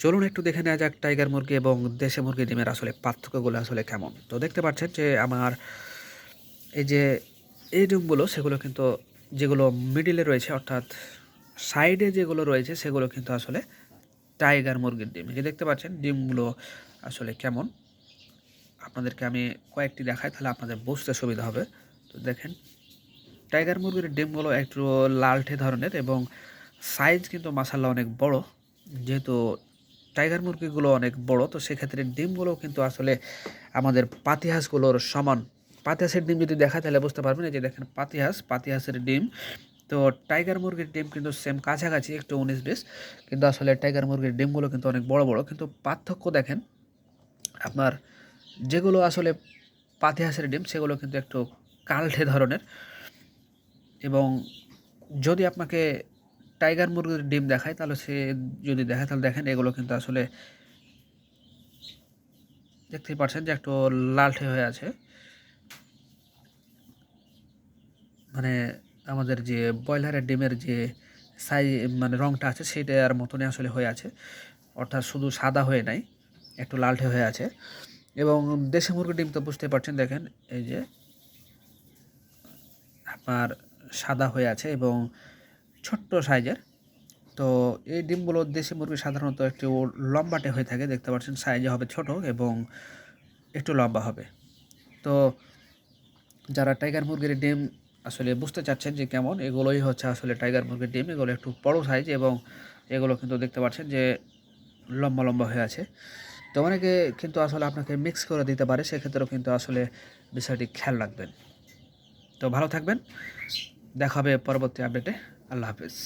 চলুন একটু দেখে নেওয়া যাক টাইগার মুরগি এবং দেশে মুরগি ডিমের আসলে পার্থক্যগুলো আসলে কেমন। তো দেখতে পাচ্ছেন যে আমার এই যে এই ডিমগুলো, সেগুলো কিন্তু যেগুলো মিডিলে রয়েছে, অর্থাৎ সাইডে যেগুলো রয়েছে, সেগুলো কিন্তু আসলে টাইগার মুরগির ডিম। এই যে দেখতে পাচ্ছেন ডিমগুলো আসলে কেমন। আপনাদেরকে আমি কয়েকটি দেখাই, তাহলে আপনাদের বুঝতে সুবিধা হবে। তো দেখেন, টাইগার মুরগির ডিমগুলো একটু লালঠে ধরনের এবং সাইজ কিন্তু মাসাল্লা অনেক বড়। যেহেতু টাইগার মুরগিগুলো অনেক বড়, তো সেক্ষেত্রে ডিমগুলো কিন্তু আসলে আমাদের পাতিহাঁসগুলোর সমান। পাতিহাঁসের ডিম যদি দেখা তাহলে বুঝতে পারবেন এই যে দেখেন পাতিহাঁস, পাতিহাঁসের ডিম। তো টাইগার মুরগির ডিম কিন্তু সেম কাছাকাছি, একটু উনিশ বিশ। কিন্তু আসলে টাইগার মুরগির ডিমগুলো কিন্তু অনেক বড় বড়। কিন্তু পার্থক্য দেখেন, আপনার যেগুলো আসলে পাতিহাঁসের ডিম, সেগুলো কিন্তু একটু কালঠে ধরনের। এবং যদি আপনাকে টাইগার মুরগির ডিম দেখায়, তাহলে সে যদি দেখায়, তাহলে দেখেন এগুলো কিন্তু আসলে দেখতেই পাচ্ছেন যে একটু লালঠে হয়ে আছে। মানে আমাদের যে ব্রয়লারের ডিমের যে সাইজ মানে রঙটা আছে সেটার মতনই আসলে হয়ে আছে। অর্থাৎ শুধু সাদা হয়ে নাই, একটু লালঠে হয়ে আছে। এবং দেশি মুরগির ডিম তো বুঝতে পারছেন, দেখেন এই যে আপনার সাদা হয়ে আছে এবং ছোট্ট সাইজের। তো এই ডিমগুলো দেশি মুরগি সাধারণত একটু লম্বাটে হয়ে থাকে, দেখতে পাচ্ছেন সাইজে হবে ছোট এবং একটু লম্বা হবে। তো যারা টাইগার মুরগির ডিম আসলে বুঝতে চাচ্ছেন যে কেমন, এগুলোই হচ্ছে আসলে টাইগার মুরগির ডিম। এগুলো একটু বড়ো সাইজ এবং এগুলো কিন্তু দেখতে পাচ্ছেন যে লম্বা লম্বা হয়ে আছে। তো অনেকে কিন্তু আসলে আপনাকে মিক্স করে দিতে পারে, সেক্ষেত্রেও কিন্তু আসলে বিষয়টি খেয়াল রাখবেন। তো ভালো থাকবেন, দেখা হবে পরবর্তী আপডেটে আল্লাহ হাফিজ